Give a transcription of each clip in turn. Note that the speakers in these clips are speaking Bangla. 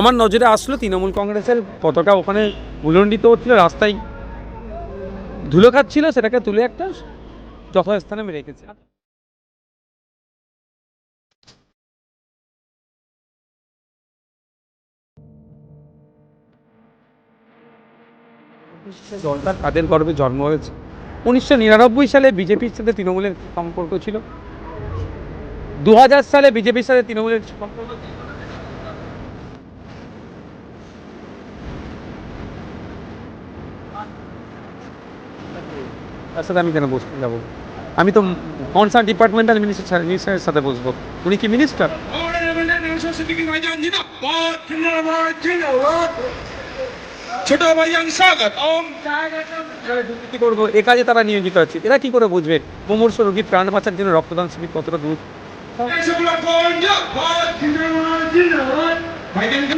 আমার নজরে আসলো তৃণমূল কংগ্রেসের পতাকা ওখানে উলণ্ডিত হচ্ছিল, রাস্তায় ধুলো খাচ্ছিল, সেটাকে তুলে একটা যথাস্থানে রেখেছি। দলটার কাদের গর্বে জন্ম হয়েছে? উনিশশো নিরানব্বই সালে বিজেপির সাথে তৃণমূলের সম্পর্ক ছিল। দু হাজার সালে বিজেপির সাথে তৃণমূলের সম্পর্ক তার সাথে আমি কেন বসতে যাব আমি তো কনসার্ন ডিপার্টমেন্টাল মিনিস্টার মিনিস্টারের সাথে বসবো উনি কি মিনিস্টার ছোট ভাইয়ান স্বাগত করব এ কাজে তারা নিয়োজিত আছে এরা কি করে বুঝবে মুমূর্ষ রোগীর প্রাণ বাঁচার জন্য রক্তদান শিবির কতটা দূর ভাইজান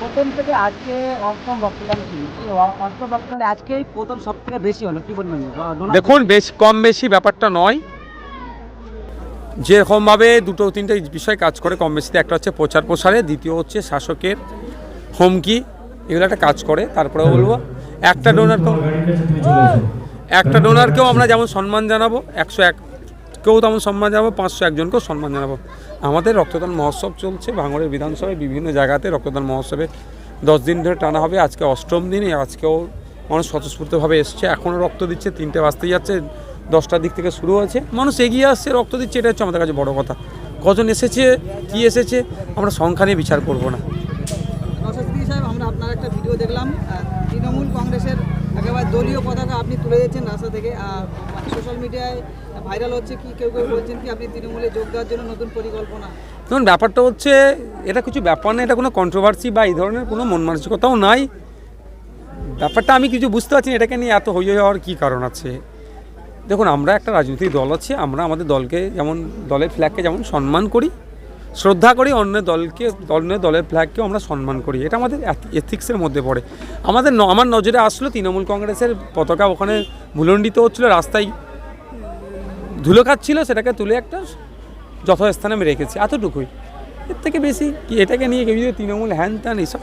প্রথম থেকে আজকে অষ্টম রক্তদান ছিল এই অষ্টম রক্তদান আজকেই প্রথম সব থেকে বেশি হলো কি বলবেন? দেখুন বেশ কম বেশি ব্যাপারটা নয়। যেরকমভাবে দুটো তিনটে বিষয় কাজ করে কম বেশিতে একটা হচ্ছে প্রচার প্রসারে দ্বিতীয় হচ্ছে শাসকের হুমকি এগুলো একটা কাজ করে তারপরে বলব একটা ডোনার একটা ডোনারকেও আমরা যেমন সম্মান জানাব একশো এক কেউ তেমন সম্মান জানাব, পাঁচশো একজনকেও সম্মান জানাব। আমাদের রক্তদান মহোৎসব চলছে ভাঙড়ের বিধানসভায়, বিভিন্ন জায়গাতে রক্তদান মহোৎসবে। দশ দিন ধরে টানা হবে, আজকে অষ্টম দিনে আজকেও মানুষ স্বতঃস্ফূর্তভাবে এসছে এখনও রক্ত দিচ্ছে, তিনটে বাজতে যাচ্ছে, দশটার দিক থেকে শুরু হয়েছে। মানুষ এগিয়ে আসছে, রক্ত দিচ্ছে এটা হচ্ছে আমাদের কাছে বড় কথা। কজন এসেছে, কি এসেছে, আমরা সংখ্যা নিয়ে বিচার করব না। আমরা আপনার একটা ভিডিও দেখলাম তৃণমূল কংগ্রেসের একেবারে দলীয় পতাকা আপনি তুলে দিচ্ছেন রাস্তা থেকে। সোশ্যাল মিডিয়ায় ভাইরাল হচ্ছে কি, কেউ কেউ বলছেন কি আপনি তৃণমূলে যোগ দেওয়ার জন্য নতুন পরিকল্পনা? দেখুন, ব্যাপারটা হচ্ছে, এটা কিছু ব্যাপার না, এটা কোনো কন্ট্রোভার্সি বা এই ধরনের কোনো মন মানসিকতাও নাই। ব্যাপারটা আমি কিছু বুঝতে পারছি না, এটাকে নিয়ে এত হই হই হওয়ার কী কারণ আছে? দেখুন, আমরা একটা রাজনৈতিক দল আছে, আমরা আমাদের দলকে যেমন, দলের ফ্ল্যাগকে যেমন সম্মান করি শ্রদ্ধা করি অন্য দলকে অন্য দলের ফ্ল্যাগকেও আমরা সম্মান করি। এটা আমাদের এথিক্সের মধ্যে পড়ে। আমাদের আমার নজরে আসলো তৃণমূল কংগ্রেসের পতাকা ওখানে ভুলণ্ডিত হচ্ছিল, রাস্তায় ধুলো খাচ্ছিল, সেটাকে তুলে একটা যথাস্থানে আমি রেখেছি। এতটুকুই। এর থেকে বেশি কি, এটাকে নিয়ে কেউ যদি তৃণমূল হ্যান ত্যান এইসব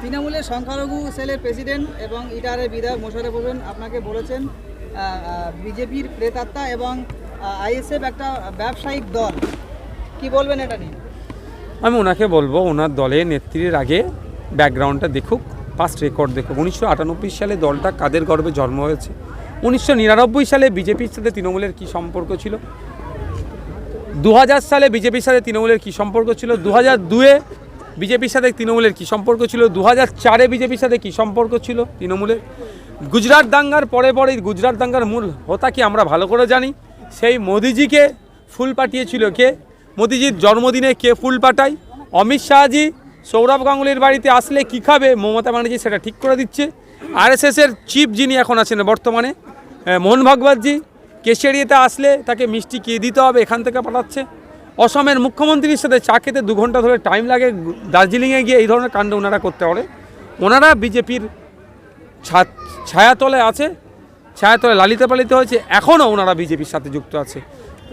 তৃণমূলের সংখ্যালঘু সেলের প্রেসিডেন্ট এবং ইটারের বিধায়ক মোশারফ হোসেন আপনাকে বলেছেন বিজেপির প্রেতাত্মা এবং আইএসএফ একটা ব্যবসায়িক দল। কি বলবেন এটা নিয়ে? আমি ওনাকে বলব, ওনার দলের নেত্রীর আগে ব্যাকগ্রাউন্ডটা দেখুক পাস্ট রেকর্ড দেখুক। উনিশশো আটানব্বই সালে দলটা কাদের গর্বে জন্ম হয়েছে? উনিশশো নিরানব্বই সালে বিজেপির সাথে তৃণমূলের কী সম্পর্ক ছিল? দু হাজার সালে বিজেপির সাথে তৃণমূলের কী সম্পর্ক ছিল? দু হাজার দুয়ে বিজেপির সাথে তৃণমূলের কী সম্পর্ক ছিল? দু হাজার চারে বিজেপির সাথে কী সম্পর্ক ছিল তৃণমূলের? গুজরাট দাঙ্গার পরে পরে গুজরাট দাঙ্গার মূল হোতা কি আমরা ভালো করে জানি? সেই মোদিজিকে ফুল পাঠিয়েছিল কে? মোদিজির জন্মদিনে কে ফুল পাঠায়? অমিত শাহজি, সৌরভ গাঙ্গুলির বাড়িতে আসলে কী খাবে? মমতা ব্যানার্জি সেটা ঠিক করে দিচ্ছে। আরএসএসের চিফ যিনি এখন আছেন বর্তমানে মোহন ভাগবতজি কেশিয়ারিতে আসলে তাকে মিষ্টি কে দিতে হবে এখান থেকে পাঠাচ্ছে। অসমের মুখ্যমন্ত্রীর সাথে চা খেতে দু ঘণ্টা ধরে টাইম লাগে, দার্জিলিংয়ে গিয়ে এই ধরনের কাণ্ড ওনারা করতে পারে। ওনারা বিজেপির ছায়াতলে আছে, ছায়াতলে লালিতে পালিত হয়েছে, এখনও ওনারা বিজেপির সাথে যুক্ত আছে।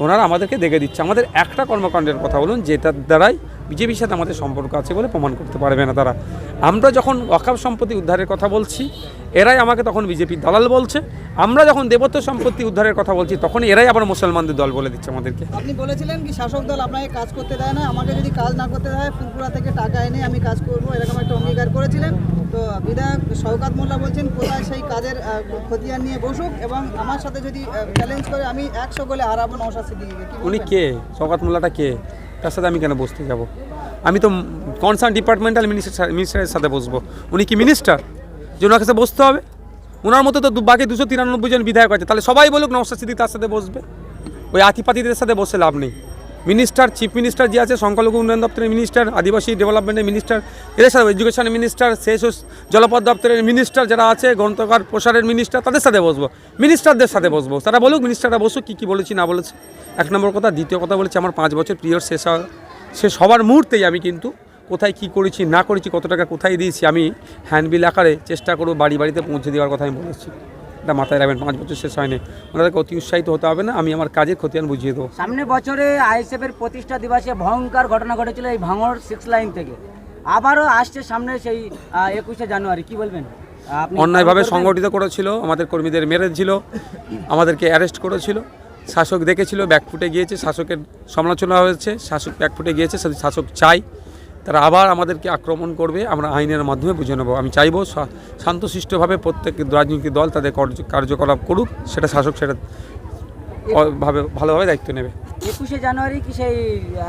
ওনারা আমাদেরকে দেখে দিচ্ছে। আমাদের একটা কর্মকাণ্ডের কথা বলুন যেটার দ্বারাই বিজেপির সাথে আমাদের সম্পর্ক আছে বলে প্রমাণ করতে পারবে না তারা। আমরা যখন অকাপ সম্পত্তি উদ্ধারের কথা বলছি এরাই আমাকে তখন বিজেপির দালাল বলছে। আমরা যখন দেবত্ব সম্পত্তি উদ্ধারের কথা বলছি তখন এরাই আবার মুসলমানদের দল বলে দিচ্ছে আমাদেরকে। আপনি বলেছিলেন কি শাসক দল আপনাকে কাজ করতে দেয় না আমাকে যদি কাজ না করতে দেয় ফুলপুরা থেকে টাকা এনে আমি কাজ করব এরকম একটা অঙ্গীকার করেছিলেন। তো বিধায়ক শওকাত মোল্লা বলছেন কোথায় সেই কাজের খতিয়ান নিয়ে বসুক এবং আমার সাথে যদি চ্যালেঞ্জ করে আমি একশো গোলে হারাবো নৌশাদ সিদ্দিকিকে। উনি কে? সৌকাত মোল্লাটা কে? তার সাথে আমি কেন বসতে যাব? আমি তো কনসার্ন ডিপার্টমেন্টাল মিনিস্টার মিনিস্টারের সাথে বসবো। উনি কি মিনিস্টার যে ওনার কাছে বসতে হবে? ওনার মতো তো বাকি দুশো তিরানব্বই জন বিধায়ক আছে। তাহলে সবাই বলুক নমস্কার সিদ্দিক তার সাথে বসবে। ওই আতিপাতিদের সাথে বসে লাভ নেই। মিনিস্টার, চিফ মিনিস্টার যে আছে, সংখ্যালঘু উন্নয়ন দপ্তরের মিনিস্টার, আদিবাসী ডেভেলপমেন্টের মিনিস্টার, এদের সাথে এডুকেশনের মিনিস্টার শেষ জলপথ দপ্তরের মিনিস্টার যারা আছে গ্রন্থকার প্রসারের মিনিস্টার, তাদের সাথে বসবো। মিনিস্টারদের সাথে বসবো। তারা বলুক, মিনিস্টাররা বসুক, কী কী বলেছি, না বলেছে। এক নম্বর কথা, দ্বিতীয় কথা বলেছি, আমার পাঁচ বছর পিরিয়ড শেষ হওয়া শেষ হওয়ার মুহূর্তেই আমি কিন্তু কোথায় কি করেছি, না করেছি, কত টাকা কোথায় দিয়েছি, আমি হ্যান্ডবিল আকারে চেষ্টা করব বাড়ি বাড়িতে পৌঁছে দেওয়ার কথা আমি বলেছি। এটা মাথায় রাখবেন পাঁচ বছর শেষ হয়নি। ওনাদেরকে অতি উৎসাহিত হতে হবে না আমি আমার কাজের খতিয়ান বুঝিয়ে দেবো। সামনে বছরে আইএসএফ এর প্রতিষ্ঠা দিবসে ভয়ঙ্কর ঘটনা ঘটেছিল এই ভাঙড় সিক্স লাইন থেকে। আবারও আসছে সামনে সেই একুশে জানুয়ারি কি বলবেন? অন্যায়ভাবে সংগঠিত করেছিল আমাদের কর্মীদের মেরেছিল আমাদেরকে অ্যারেস্ট করেছিল। শাসক দেখেছিল ব্যাকফুটে গিয়েছে শাসকের সমালোচনা হয়েছে শাসক ব্যাকফুটে গিয়েছে শাসক চাই। তারা আবার আমাদেরকে আক্রমণ করবে আমরা আইনের মাধ্যমে বুঝে নেব। আমি চাইব শান্তশিষ্টভাবে প্রত্যেক রাজনৈতিক দল তাদের কার্যকলাপ করুক সেটা শাসক সেটা ভাবে ভালোভাবে দায়িত্ব নেবে। একুশে জানুয়ারি কি সেই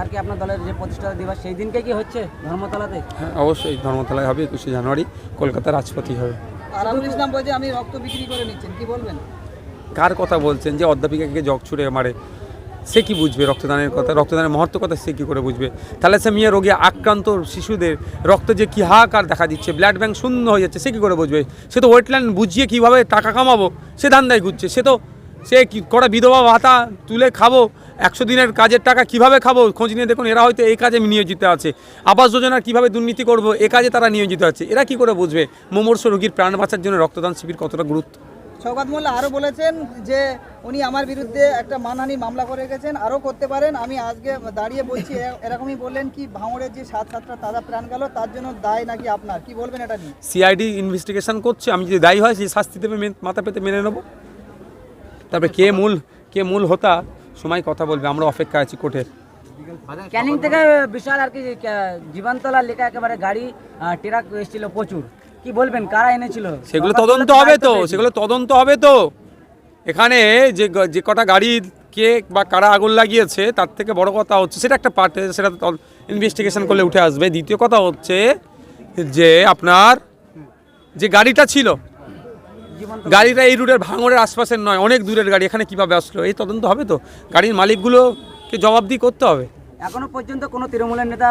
আর কি আপনার দলের যে প্রতিষ্ঠা দিবস সেই দিনকে কি হচ্ছে ধর্মতলাতে? হ্যাঁ অবশ্যই ধর্মতলায় হবে একুশে জানুয়ারি কলকাতার রাজপথই হবে। আরামুল ইসলাম বলছে আমি রক্ত বিক্রি করে নিচ্ছেন। কি বলবেন? কার কথা বলছেন যে অধ্যাপিকাকে জগ ছুড়ে মারে? সে কি বুঝবে রক্তদানের কথা? রক্তদানের মহত্ব কথা সে কী করে বুঝবে? থ্যালাসেমিয়া রোগে আক্রান্ত শিশুদের রক্ত যে কী হাহাকার দেখা দিচ্ছে ব্লাড ব্যাংক শূন্য হয়ে যাচ্ছে, সে কী করে বুঝবে? সে তো ওয়েটল্যান্ড বুঝিয়ে কীভাবে টাকা কামাবো? সে ধান্দায় ঘুরছে, সে তো, সে কি করা বিধবা ভাতা তুলে খাব? একশো দিনের কাজের টাকা কীভাবে খাব? খোঁজ নিয়ে দেখুন, এরা হয়তো এই কাজে নিয়োজিত আছে। আবাস যোজনার কীভাবে দুর্নীতি করব? এ কাজে তারা নিয়োজিত আছে। এরা কি করে বুঝবে? মুমূর্ষ রোগীর প্রাণ বাঁচার জন্য রক্তদান শিবির কতটা গুরুত্ব শওকাত মোল্লা আরও বলেছেন যে উনি আমার বিরুদ্ধে একটা মানহানি মামলা করে গেছেন আরও করতে পারেন। আমি আজকে দাঁড়িয়ে বলছি এরকমই বললেন কি ভাঙড়ের যে সাত সাতটা তাজা প্রাণ গেল তার জন্য দায় নাকি আপনার? কি বলবেন এটা নিয়ে? সিআইডি ইনভেস্টিগেশন করছে আমি যদি দায়ী হয় সেই শাস্তি দেবে মাথা পেতে মেনে নেব। তারপরে কে মূল কে মূল হতা সময় কথা বলবে আমরা অপেক্ষা আছি কোর্টের ক্যানিং থেকে বিশাল আর কি জীবনতলা লেখা একেবারে গাড়ি ট্রাক এসেছিল প্রচুর। কি বলবেন? কারা এনেছিল? সেগুলো তদন্ত হবে তো সেগুলো তদন্ত হবে তো। এখানে যে যে কটা গাড়ি কে বা কারা আগুন লাগিয়েছে তার থেকে বড় কথা হচ্ছে সেটা একটা পার্ট সেটা ইনভেস্টিগেশন করলে উঠে আসবে। দ্বিতীয় কথা হচ্ছে যে আপনার যে গাড়িটা ছিল গাড়িটা এই রুটের ভাঙড়ের আশপাশের নয় অনেক দূরের গাড়ি এখানে কীভাবে আসলো? এই তদন্ত হবে তো। গাড়ির মালিকগুলোকে জবাবদি করতে হবে। এখনও পর্যন্ত কোনো তৃণমূলের নেতা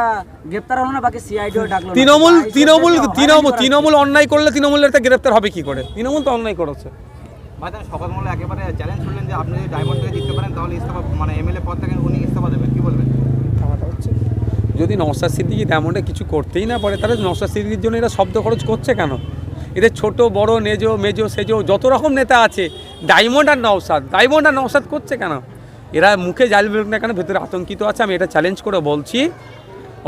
গ্রেপ্তার হলো না বাকি সিআইডিও ডাকলো তৃণমূল তৃণমূল তৃণমূল তৃণমূল অন্যায় করলে তৃণমূলের একটা গ্রেপ্তার হবে কি করে? তৃণমূল তো অন্যায় করেছে। ভাইজান একেবারে চ্যালেঞ্জ করলেন যে আপনি যদি ডায়মন্ড থেকে জিততে পারেন তাহলে ইস্তফা মানে এমএলএ পদ থেকে উনি ইস্তফা দেবেন। কি বলবেন? যদি নওশাদ সিদ্দিকি তেমনটা কিছু করতেই না পারে তাহলে নওশাদ সিদ্দিকির জন্য এরা শব্দ খরচ করছে কেন? এদের ছোট বড় নেজো মেজো সেজো যত রকম নেতা আছে ডায়মন্ড আর নওশাদ ডায়মন্ড আর নওশাদ করছে কেন? এরা মুখে জাল বেরোক না কেন, ভেতরে আতঙ্কিত আছে, আমি এটা চ্যালেঞ্জ করে বলছি।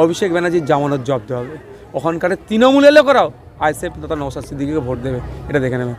অভিষেক ব্যানার্জির জামানত জব্দ হবে। ওখানকার তৃণমূলের লোকেরাও আইসেফ তথা নওশাদ সিদ্দিকিকে ভোট দেবে, এটা দেখে নেবে।